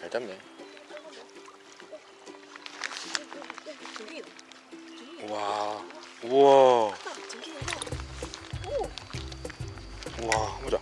잘 잡네. 와, 우와, 우와, 보자.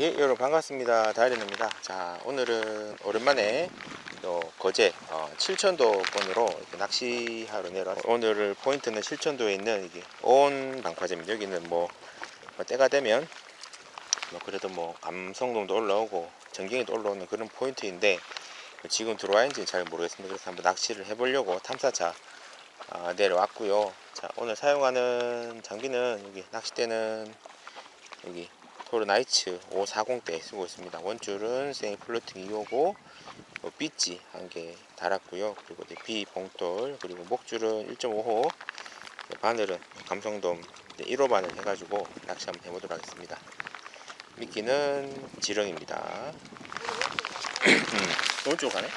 예, 여러분 반갑습니다. 다이린입니다. 자, 오늘은 오랜만에 또 거제 어, 칠천도권으로 이렇게 낚시하러 내려왔어요. 오늘 포인트는 칠천도에 있는 이게 온 방파제입니다. 여기는 뭐, 뭐 때가 되면 뭐 그래도 뭐 감성동도 올라오고 전경이도 올라오는 그런 포인트인데 지금 들어와 있는지 잘 모르겠습니다. 그래서 한번 낚시를 해보려고 탐사차 아, 내려왔고요. 자, 오늘 사용하는 장비는 여기 낚싯대는 여기 토르나이츠 540대 쓰고 있습니다. 원줄은 플로팅 2호고 뭐 삐지 한 개 달았고요. 그리고 이제 B 봉돌 그리고 목줄은 1.5호 바늘은 감성돔 1호 바늘 해가지고 낚시 한번 해보도록 하겠습니다. 미끼는 지렁입니다. 음, 오른쪽 가네?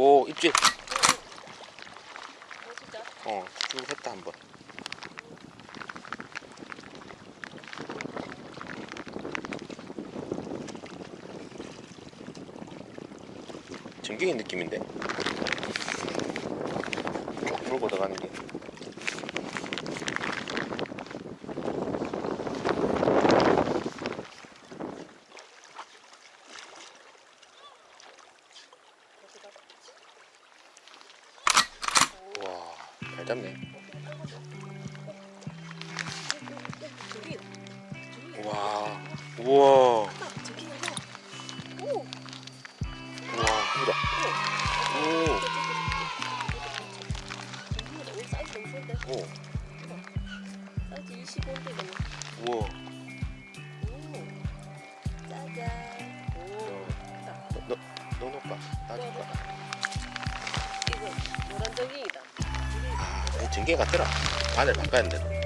오 입질 어, 진짜? 어쭉 했다 한 번. 전갱이 느낌인데? 풀고 들어가는 게 와, 잘 잡네. 와, 우와, 우와, 크다. 오, 오, 사이즈 너무 좋은데. 오, 사이즈 25인데 너무. 우와. 오, 짜잔. 오, 크다. 너, 너 놓을까? 놔줄까? 이거 노란 정갱이 이 전개 같더라. 바늘 바꿨는데.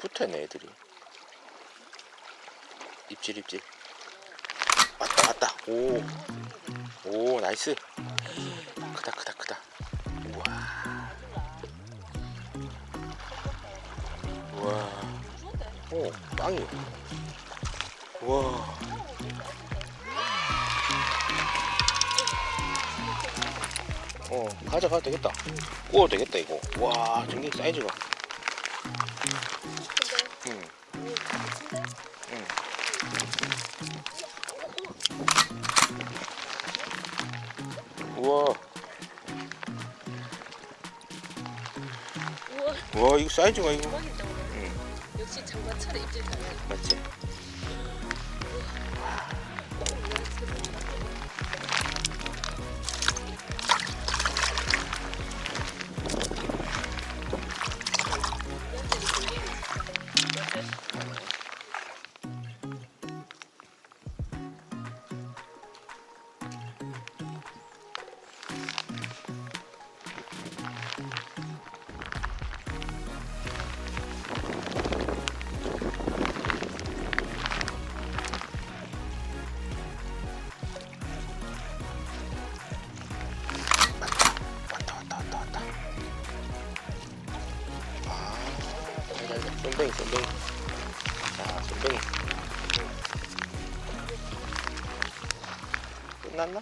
붙어있네 애들이. 입질 입질. 왔다 왔다. 오. 오 나이스. 크다 크다 크다. 우와. 우와. 오 빵이 우와. 어 가져가도 되겠다. 구워도 되겠다 이거. 와 전기 사이즈가 응? 응. 우와 우와 와 이거 사이즈가 이거 대박이다 오늘. 응 역시 장관철의 입질 가능. 맞지 끝났나?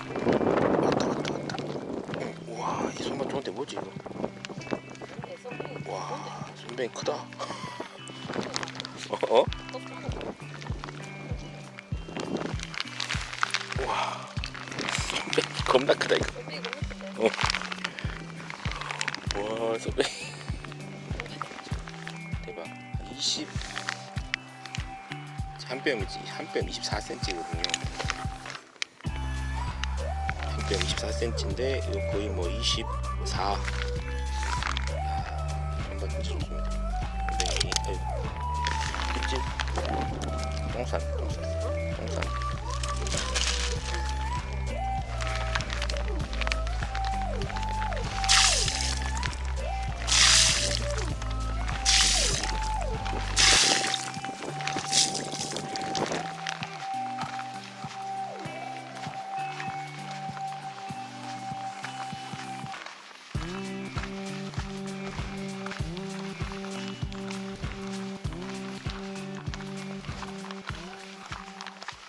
왔다 왔다 왔다 왔다 우와 이 손맛 좋은데 뭐지 이거 근데 썸네일 와 쏨뱅이 크다. 어? 어? 와. 쏨뱅이 겁나 크다 이거. 크네. 와 쏨뱅이 대박. 20 한 뼘이지? 한 뼘 24cm거든요. 한 뼘 24cm인데 이거 거의 뭐 24 ต้องสั่นต้องสั่นต้องสั่น